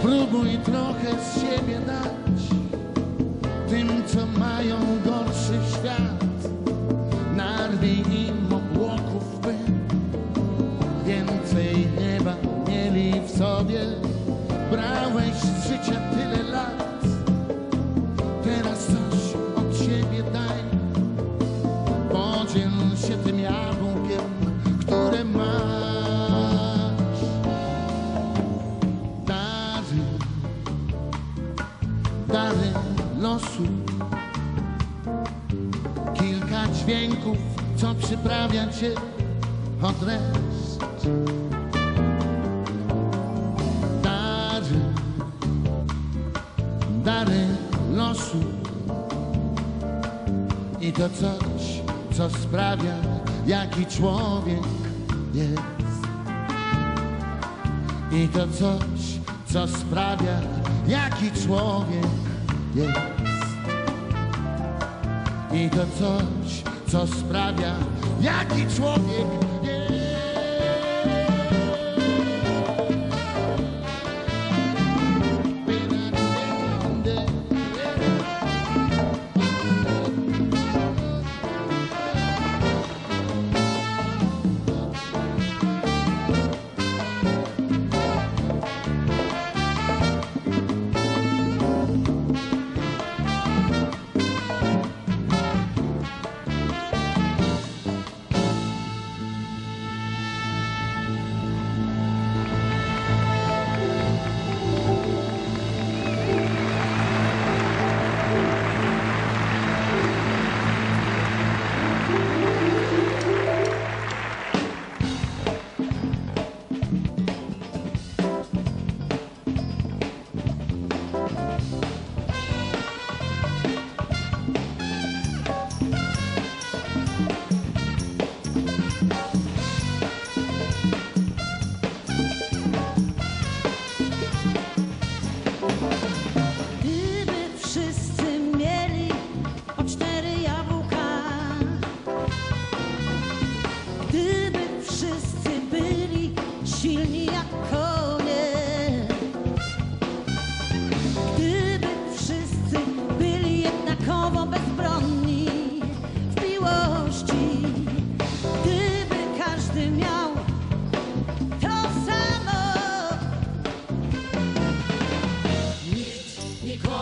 Spróbuj trochę z siebie dać tym, co mają gorszy świat. Narwij im obłoków, by więcej nieba mieli w sobie. Dźwięków, co przyprawia cię od reszt. Dary, dary losu. I to coś, co sprawia, jaki człowiek jest. I to coś, co sprawia, jaki człowiek jest. I to coś, co sprawia, jaki człowiek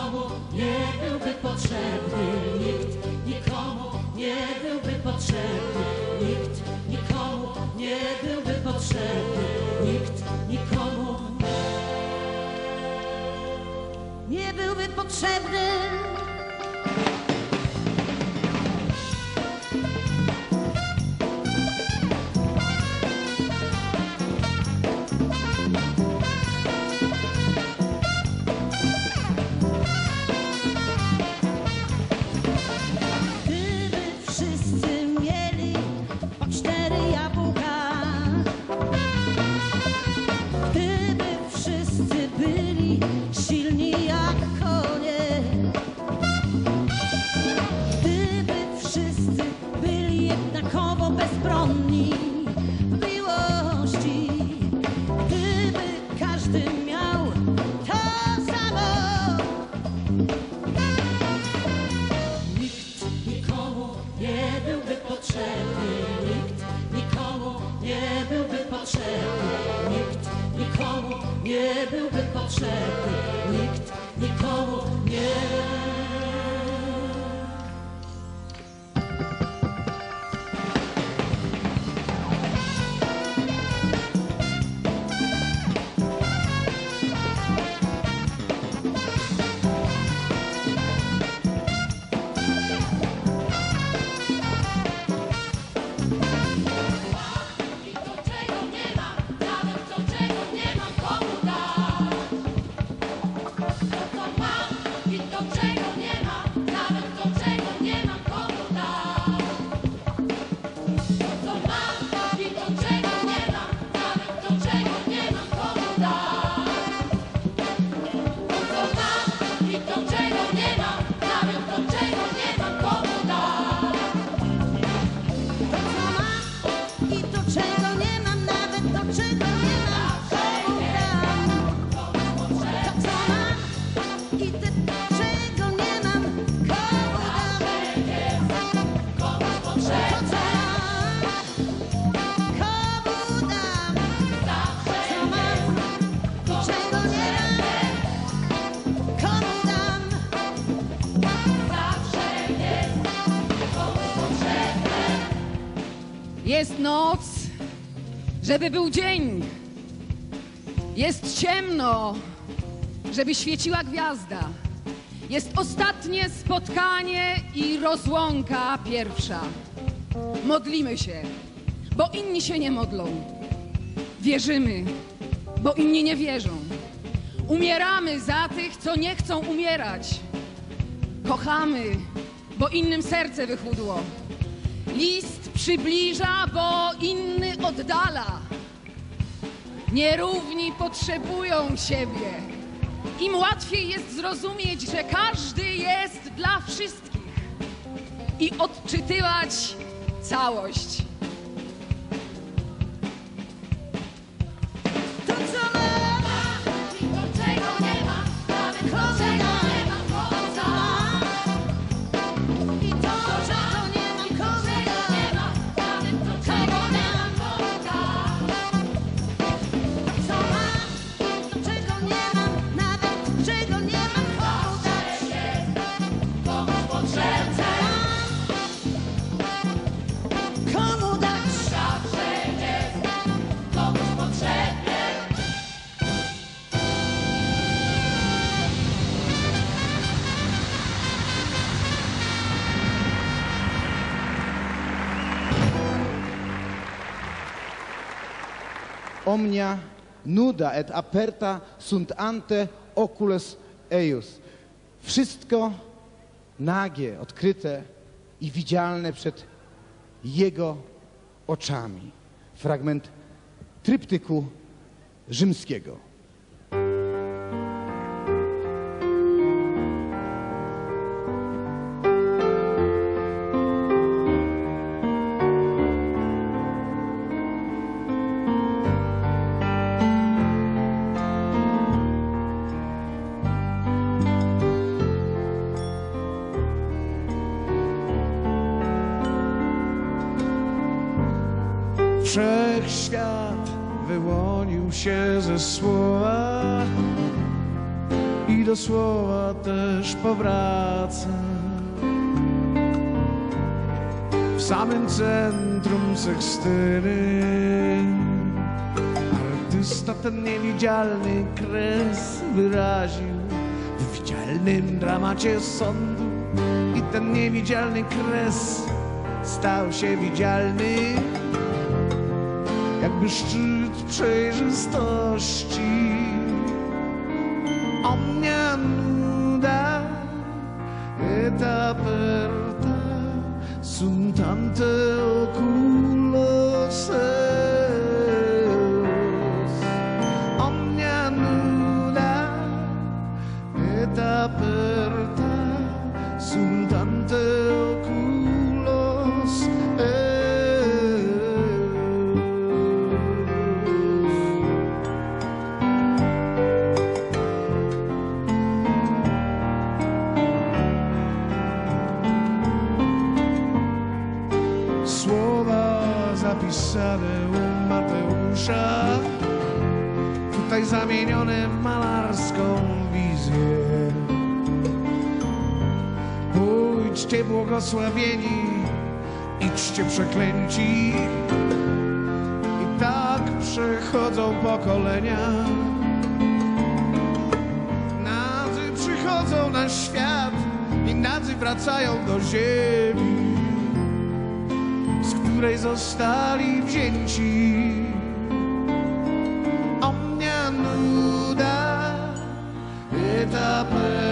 nikomu nie byłby potrzebny, nikt nikomu nie byłby potrzebny, nikt nikomu nie byłby potrzebny, nikt nikomu nie byłby potrzebny. Żeby był dzień. Jest ciemno, żeby świeciła gwiazda. Jest ostatnie spotkanie i rozłąka pierwsza. Modlimy się, bo inni się nie modlą. Wierzymy, bo inni nie wierzą. Umieramy za tych, co nie chcą umierać. Kochamy, bo innym serce wychudło. List przybliża, bo inny oddala. Nierówni potrzebują siebie. Im łatwiej jest zrozumieć, że każdy jest dla wszystkich i odczytywać całość. Omnia nuda et aperta sunt ante ocules eius. Wszystko nagie, odkryte i widzialne przed Jego oczami. Fragment tryptyku rzymskiego. Wszechświat wyłonił się ze słowa i do słowa też powraca. W samym centrum sekstyny artysta ten niewidzialny kres wyraził w widzialnym dramacie sądu i ten niewidzialny kres stał się widzialny jakby szczyt przejrzystości. Omnia nuda et aperta sunt ante oculos Idźcie błogosławieni, idźcie przeklęci. I tak przechodzą pokolenia. Nadzy przychodzą na świat i nadzy wracają do ziemi, z której zostali wzięci. O mnie nuda, etapę.